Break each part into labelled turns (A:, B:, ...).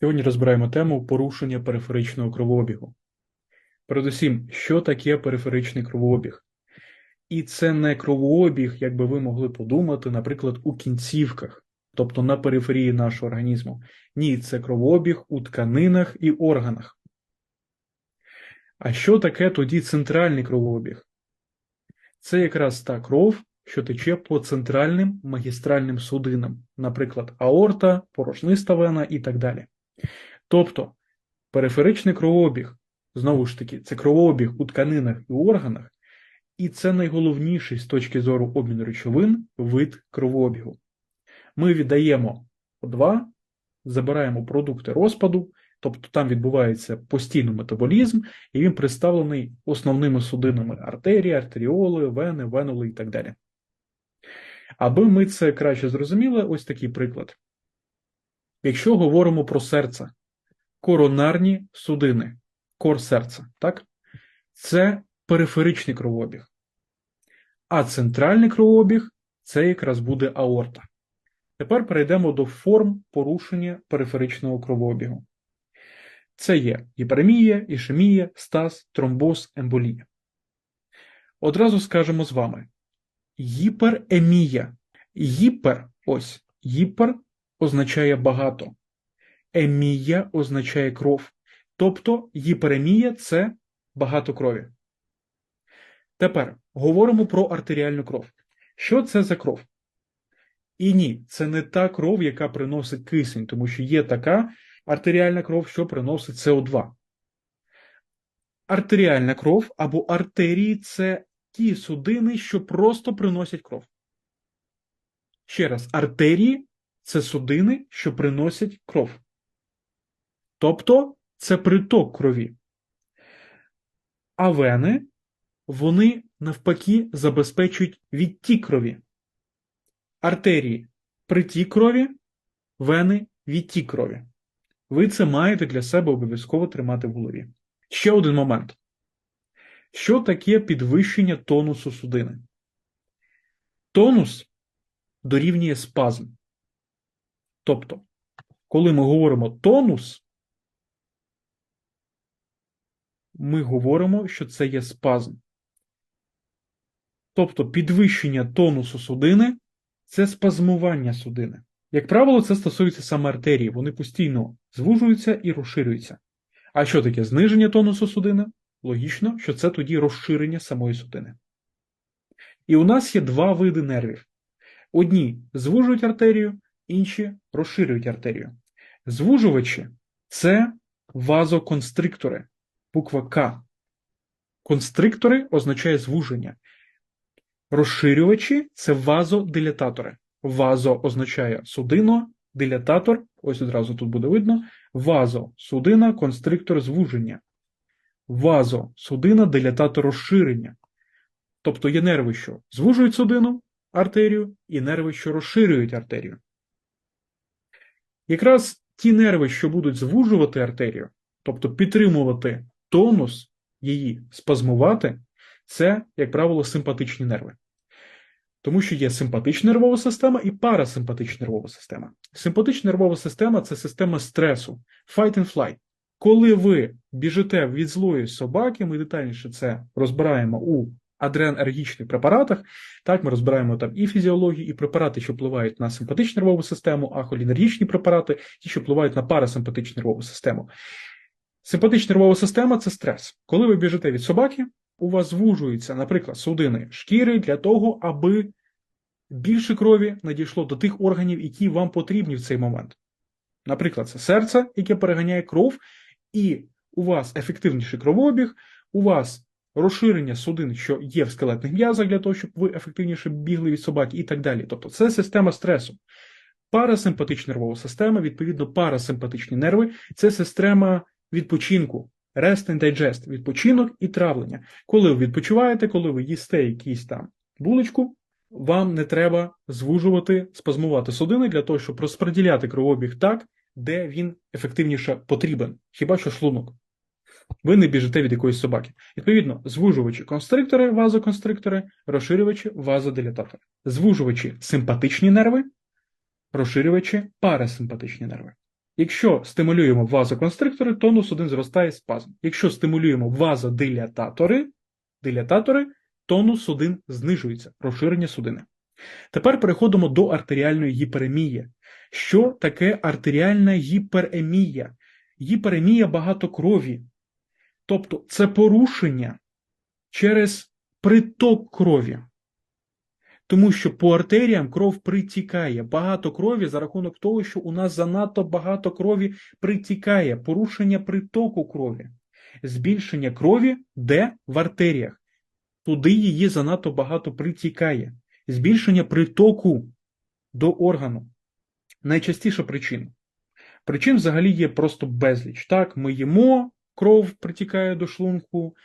A: Сьогодні розбираємо тему порушення периферичного кровообігу. Передусім, що таке периферичний кровообіг? І це не кровообіг, як би ви могли подумати, наприклад, у кінцівках, тобто на периферії нашого організму. Ні, це кровообіг у тканинах і органах. А що таке тоді центральний кровообіг? Це якраз та кров, що тече по центральним магістральним судинам, наприклад, аорта, порожниста вена і так далі. Тобто периферичний кровообіг, знову ж таки, це кровообіг у тканинах і органах, і це найголовніший з точки зору обміну речовин вид кровообігу. Ми віддаємо О2, забираємо продукти розпаду, тобто там відбувається постійний метаболізм, і він представлений основними судинами артерії, артеріоли, вени, венули і так далі. Аби ми це краще зрозуміли, ось такий приклад. Якщо говоримо про серце, коронарні судини, кор серця, так? Це периферичний кровообіг. А центральний кровообіг це якраз буде аорта. Тепер перейдемо до форм порушення периферичного кровообігу. Це є гіперемія, ішемія, стаз, тромбоз, емболія. Одразу скажемо з вами: гіперемія. Гіпер, ось, гіпер означає багато. Емія означає кров. Тобто гіперемія це багато крові. Тепер говоримо про артеріальну кров. Що це за кров? І ні, це не та кров, яка приносить кисень, тому що є така артеріальна кров, що приносить СО2. Артеріальна кров або артерії це ті судини, що просто приносять кров. Ще раз, артерії це судини, що приносять кров. Тобто це приток крові. А вени, вони навпаки забезпечують відтік крові. Артерії притік крові, вени відтік крові. Ви це маєте для себе обов'язково тримати в голові. Ще один момент. Що таке підвищення тонусу судини? Тонус дорівнює спазм. Тобто, коли ми говоримо тонус, ми говоримо, що це є спазм. Тобто підвищення тонусу судини це спазмування судини. Як правило, це стосується саме артерії, вони постійно звужуються і розширюються. А що таке зниження тонусу судини? Логічно, що це тоді розширення самої судини. І у нас є два види нервів. Одні звужують артерію, інші розширюють артерію. Звужувачі це вазоконстриктори, буква К. Констриктори означає звуження. Розширювачі це вазодилататори. Вазо означає судино, дилататор, ось одразу тут буде видно. Вазо судина, констриктор звуження. Вазо судина, дилататор розширення. Тобто є нерви, що звужують судину, артерію, і нерви, що розширюють артерію. Якраз ті нерви, що будуть звужувати артерію, тобто підтримувати тонус її, спазмувати, це, як правило, симпатичні нерви. Тому що є симпатична нервова система і парасимпатична нервова система. Симпатична нервова система це система стресу, fight and flight. Коли ви біжите від злої собаки, ми детальніше це розбираємо у адренергічних препаратах. Так, ми розбираємо там і фізіологію, і препарати, що впливають на симпатичну нервову систему, а холінергічні препарати, ті, що впливають на парасимпатичну нервову систему. Симпатична нервова система це стрес. Коли ви біжите від собаки, у вас звужуються, наприклад, судини шкіри для того, аби більше крові надійшло до тих органів, які вам потрібні в цей момент. Наприклад, це серце, яке переганяє кров, і у вас ефективніший кровообіг, у вас розширення судин, що є в скелетних м'язах, для того, щоб ви ефективніше бігли від собаки, і так далі. Тобто, це система стресу. Парасимпатична нервова система, відповідно, парасимпатичні нерви це система відпочинку. Rest and digest, відпочинок і травлення. Коли ви відпочиваєте, коли ви їсте якісь там булочку, вам не треба звужувати, спазмувати судини для того, щоб розподіляти кровообіг так, де він ефективніше потрібен, хіба що шлунок. Ви не біжите від якоїсь собаки. Відповідно, звужувачі констриктори, вазоконстриктори, розширювачі, вазодилататори. Звужувачі симпатичні нерви, розширювачі парасимпатичні нерви. Якщо стимулюємо вазоконстриктори, тонус 1 зростає спазм. Якщо стимулюємо вазодилататори, дилататори, тонус 1 знижується, розширення судини. Тепер переходимо до артеріальної гіперемії. Що таке артеріальна гіперемія? Гіперемія багато крові. Тобто це порушення через приток крові. Тому що по артеріям кров притікає. Багато крові за рахунок того, що у нас занадто багато крові притікає, порушення притоку крові, збільшення крові де в артеріях. Туди її занадто багато притікає, збільшення притоку до органу. Найчастіша причина. Причин взагалі є просто безліч. Так, ми їмо, кров притікає до шлунку,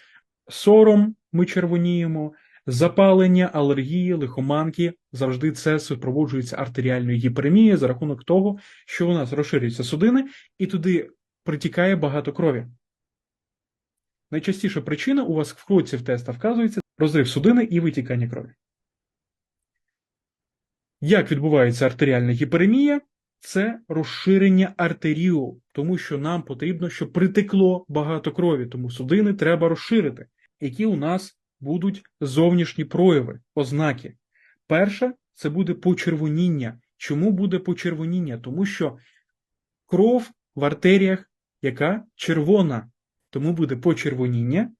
A: сором ми червоніємо, запалення, алергії, лихоманки. Завжди це супроводжується артеріальною гіперемією за рахунок того, що у нас розширюються судини і туди притікає багато крові. Найчастіша причина у вас в кроці в теста вказується розрив судини і витікання крові. Як відбувається артеріальна гіперемія? Це розширення артерію, тому що нам потрібно, щоб притекло багато крові, тому судини треба розширити, які у нас будуть зовнішні прояви, ознаки. Перше це буде почервоніння. Чому буде почервоніння? Тому що кров в артеріях, яка червона, тому буде почервоніння.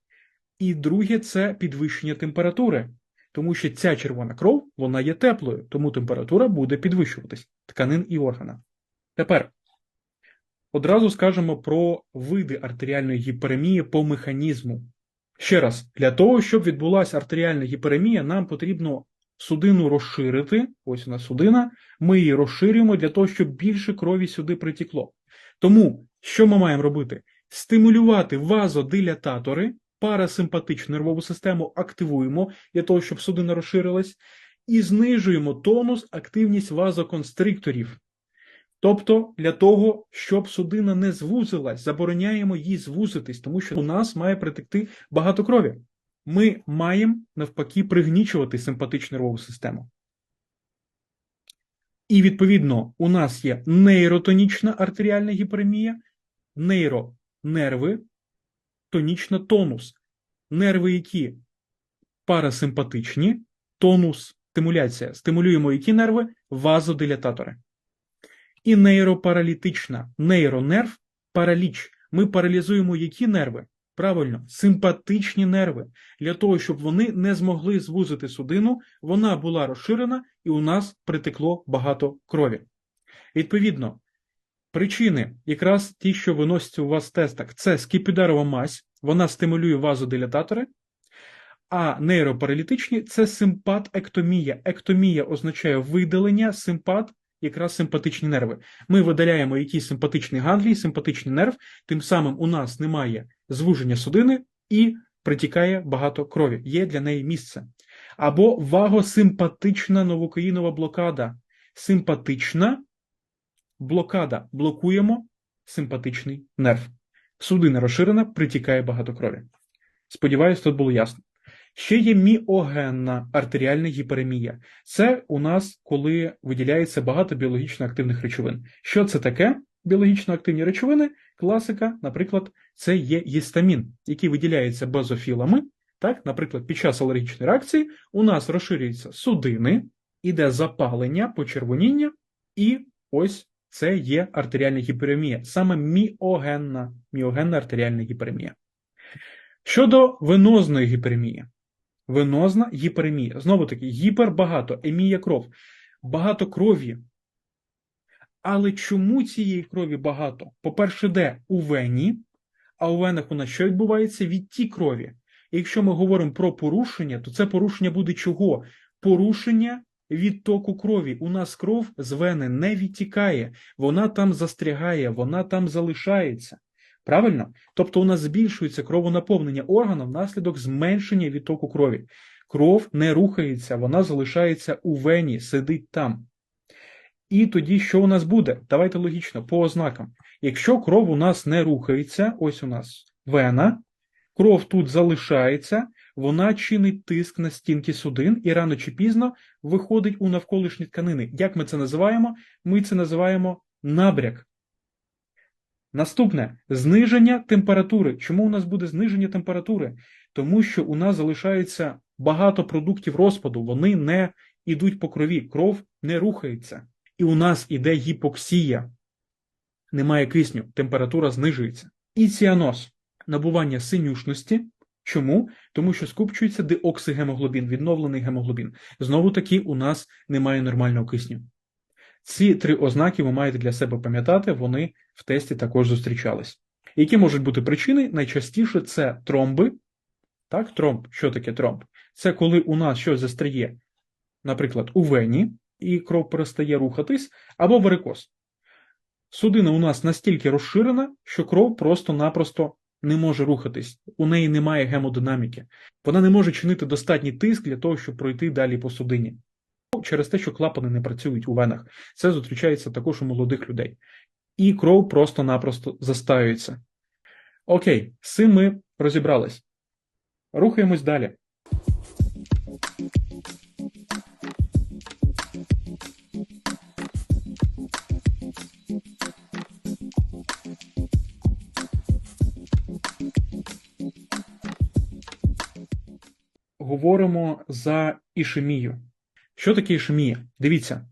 A: І друге це підвищення температури. Тому що ця червона кров вона є теплою, тому температура буде підвищуватись тканин і органа. Тепер одразу скажемо про види артеріальної гіперемії по механізму. Ще раз, для того, щоб відбулася артеріальна гіперемія, нам потрібно судину розширити. Ось нас судина, ми її розширюємо для того, щоб більше крові сюди притікло. Тому, що ми маємо робити? Стимулювати вазодилататори, парасимпатичну нервову систему активуємо для того, щоб судина розширилась, і знижуємо тонус, активність вазоконстрикторів. Тобто для того, щоб судина не звузилась, забороняємо їй звузитись, тому що у нас має притекти багато крові. Ми маємо навпаки пригнічувати симпатичну нервову систему. І, відповідно, у нас є нейротонічна артеріальна гіперемія, нейронерви, тонічна тонус. Нерви, які парасимпатичні, тонус, стимуляція. Стимулюємо які нерви? Вазодилататори і нейропаралітична. Нейронерв параліч. Ми паралізуємо які нерви? Правильно, симпатичні нерви. Для того, щоб вони не змогли звузити судину, вона була розширена і у нас притекло багато крові. Відповідно, причини, якраз ті, що виносяться у вас в тестах, це скіпідарова мазь, вона стимулює вазодилататори, а нейропаралітичні це симпат-ектомія. Ектомія означає видалення, симпат якраз симпатичні нерви. Ми видаляємо якийсь симпатичний ганглій, симпатичний нерв, тим самим у нас немає звуження судини і притікає багато крові. Є для неї місце. Або вагосимпатична новокаїнова блокада. Симпатична блокада. Блокуємо симпатичний нерв. Судина розширена, притікає багато крові. Сподіваюсь, тут було ясно. Ще є міогенна артеріальна гіперемія. Це у нас коли виділяється багато біологічно активних речовин. Що це таке? Біологічно активні речовини, класика, наприклад, це є гістамін, який виділяється базофілами. Так, Наприклад, під час алергічної реакції у нас розширюються судини, іде запалення, почервоніння, і ось це є артеріальна гіперемія, саме міогенна, міогенна артеріальна гіперемія. Щодо венозної гіперемії, Венозна гіперемія. Знову таки, гіпер багато, емія кров. Багато крові. Але чому цієї крові багато? По-перше, де у вені, а у венах у нас що відбувається? Відтік крові. І якщо ми говоримо про порушення, то це порушення буде чого? Порушення відтоку крові. У нас кров з вени не відтікає, вона там застрягає, вона там залишається. Правильно? Тобто у нас збільшується кровонаповнення органу внаслідок зменшення відтоку крові. Кров не рухається, вона залишається у вені, сидить там. І тоді що у нас буде? Давайте логічно, по ознакам. Якщо кров у нас не рухається, ось у нас вена, кров тут залишається, вона чинить тиск на стінки судин і рано чи пізно виходить у навколишні тканини. Як ми це називаємо? Ми це називаємо набряк. Наступне зниження температури. Чому у нас буде зниження температури? Тому що у нас залишається багато продуктів розпаду, вони не йдуть по крові, кров не рухається. І у нас іде гіпоксія. Немає кисню, температура знижується. І ціаноз набування синюшності. Чому? Тому що скупчується деоксигемоглобін, відновлений гемоглобін. Знову таки, у нас немає нормального кисню. Ці три ознаки ви маєте для себе пам'ятати, вони в тесті також зустрічались. Які можуть бути причини? Найчастіше це тромби. Так, тромб. Що таке тромб? Це коли у нас щось застряє, наприклад, у вені, і кров перестає рухатись, або варикоз. Судина у нас настільки розширена, що кров просто-напросто не може рухатись, у неї немає гемодинаміки. Вона не може чинити достатній тиск для того, щоб пройти далі по судині. Через те, що клапани не працюють у венах. Це зустрічається також у молодих людей. І кров просто-напросто застаюється. Окей, з цим ми розібрались. Рухаємось далі. Говоримо за ішемію. Що таке ішемія? Дивіться,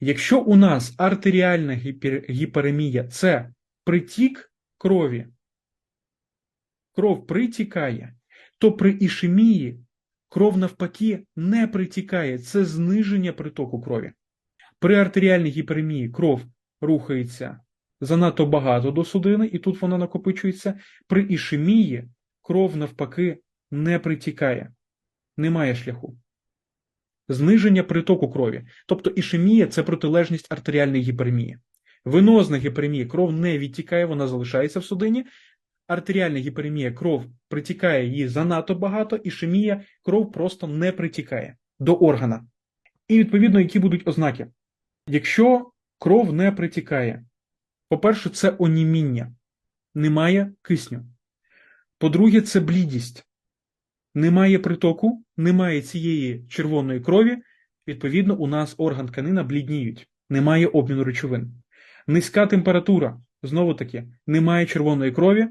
A: якщо у нас артеріальна гіпер- гіперемія це притік крові, кров притікає, то при ішемії кров навпаки не притікає, це зниження притоку крові. При артеріальній гіперемії кров рухається занадто багато до судини, і тут вона накопичується. При ішемії кров навпаки не притікає, немає шляху. Зниження притоку крові. Тобто ішемія це протилежність артеріальної гіперемії. Венозна гіперемія кров не відтікає, вона залишається в судині. Артеріальна гіперемія кров притікає її занадто багато, ішемія кров просто не притікає до органа. І відповідно, які будуть ознаки. Якщо кров не притікає, по-перше, це оніміння, немає кисню. По-друге, це блідість. Немає притоку, немає цієї червоної крові, відповідно, у нас орган тканина блідніють, немає обміну речовин. Низька температура, знову таки, немає червоної крові,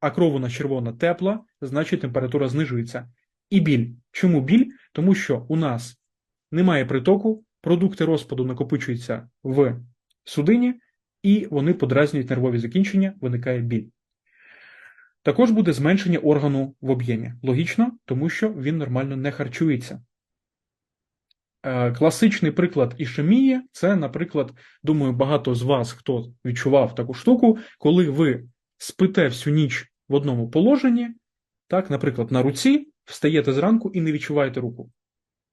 A: а кров у нас червона тепла, значить температура знижується. І біль. Чому біль? Тому що у нас немає притоку, продукти розпаду накопичуються в судині, і вони подразнюють нервові закінчення, виникає біль. Також буде зменшення органу в об'ємі. Логічно, тому що він нормально не харчується. Е, Класичний приклад ішемії це, наприклад, думаю, багато з вас, хто відчував таку штуку, коли ви спите всю ніч в одному положенні, так, наприклад, на руці, встаєте зранку і не відчуваєте руку.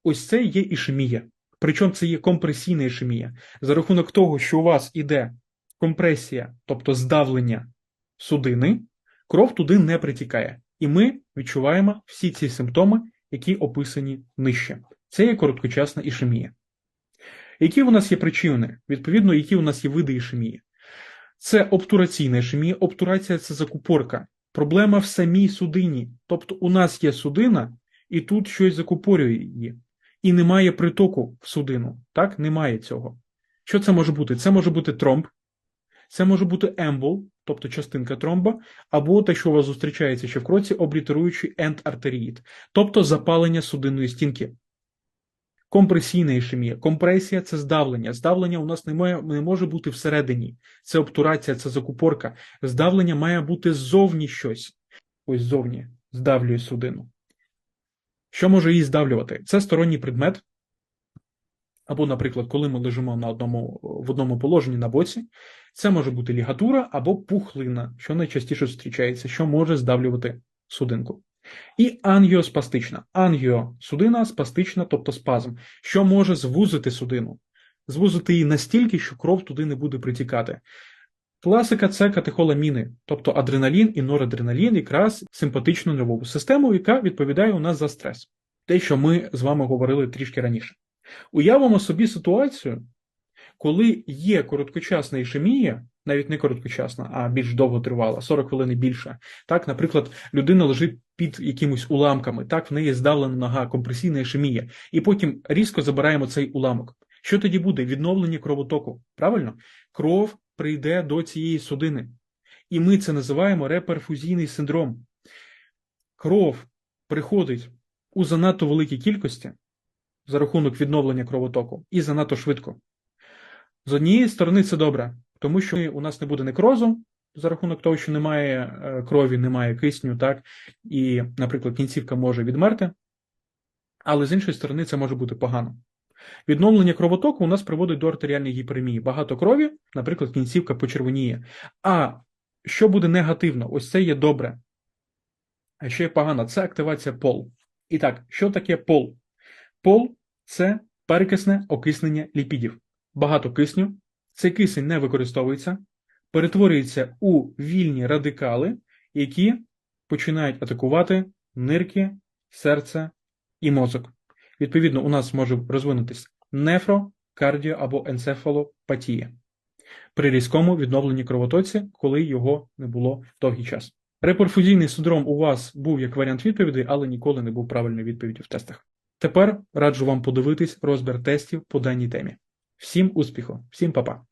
A: Ось це є ішемія. Причому це є компресійна ішемія. За рахунок того, що у вас іде компресія, тобто здавлення судини, кров туди не притікає. І ми відчуваємо всі ці симптоми, які описані нижче. Це є короткочасна ішемія. Які у нас є причини? Відповідно, які у нас є види ішемії? Це обтураційна ішемія. Обтурація це закупорка. Проблема в самій судині. Тобто у нас є судина, і тут щось закупорює її. І немає притоку в судину. Так, немає цього. Що це може бути? Це може бути тромб, це може бути ембол, тобто частинка тромба, або те, що у вас зустрічається ще в кроці, облітеруючий ендартеріїд, тобто запалення судинної стінки. Компресійна ішемія. Компресія це здавлення. Здавлення у нас не, має, не може бути всередині. Це обтурація, це закупорка. Здавлення має бути ззовні щось. Ось ззовні здавлює судину. Що може її здавлювати? Це сторонній предмет. Або, наприклад, коли ми лежимо на одному, в одному положенні на боці, це може бути лігатура або пухлина, що найчастіше зустрічається, що може здавлювати судинку. І ангіоспастична. Ангіо судина спастична, тобто спазм, що може звузити судину, звузити її настільки, що кров туди не буде притікати. Класика це катехоламіни, тобто адреналін і норадреналін, якраз симпатичну нервову систему, яка відповідає у нас за стрес. Те, що ми з вами говорили трішки раніше. Уявимо собі ситуацію, коли є короткочасна ішемія, навіть не короткочасна, а більш довго тривала, 40 хвилин і більше. Так, наприклад, людина лежить під якимись уламками, так, в неї здавлена нога, компресійна ішемія, і потім різко забираємо цей уламок. Що тоді буде? Відновлення кровотоку. Правильно? Кров прийде до цієї судини. І ми це називаємо реперфузійний синдром. Кров приходить у занадто великій кількості за рахунок відновлення кровотоку і занадто швидко. З однієї сторони, це добре, тому що у нас не буде некрозу за рахунок того, що немає е, крові, немає кисню, так, і, наприклад, кінцівка може відмерти, але з іншої сторони, це може бути погано. Відновлення кровотоку у нас приводить до артеріальної гіперемії. Багато крові, наприклад, кінцівка почервоніє. А що буде негативно? Ось це є добре. А що є погано? Це активація пол. І так, що таке пол? Пол це перекисне окиснення ліпідів. Багато кисню. Цей кисень не використовується, перетворюється у вільні радикали, які починають атакувати нирки, серце і мозок. Відповідно, у нас може розвинутися нефро, кардіо або енцефалопатія при різкому відновленні кровотоці, коли його не було довгий час. Реперфузійний синдром у вас був як варіант відповіді, але ніколи не був правильною відповіддю в тестах. Тепер раджу вам подивитись розбір тестів по даній темі. Всім успіху, всім па-па!